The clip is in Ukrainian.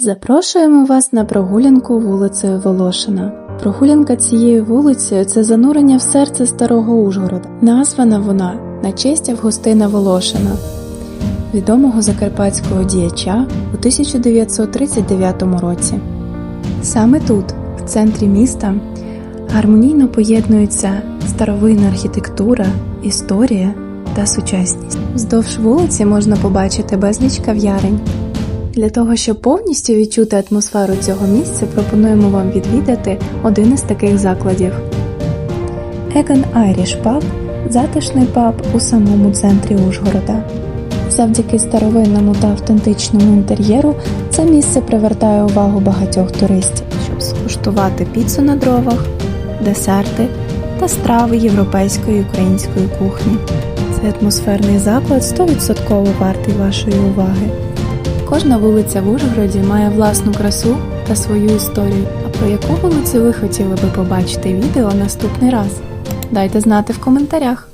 Запрошуємо вас на прогулянку вулицею Волошина. Прогулянка цією вулицею це занурення в серце старого Ужгорода. Названа вона на честь Августина Волошина, відомого закарпатського діяча у 1939 році. Саме тут, в центрі міста, гармонійно поєднуються старовинна архітектура, історія та сучасність. Вздовж вулиці можна побачити безліч кав'ярень. Для того, щоб повністю відчути атмосферу цього місця, пропонуємо вам відвідати один із таких закладів. Egan Irish Pub – затишний паб у самому центрі Ужгорода. Завдяки старовинному та автентичному інтер'єру це місце привертає увагу багатьох туристів, щоб скуштувати піцу на дровах, десерти та страви європейської і української кухні. Цей атмосферний заклад 100% вартий вашої уваги. Кожна вулиця в Ужгороді має власну красу та свою історію. А про яку вулицю ви хотіли би побачити відео наступний раз? Дайте знати в коментарях.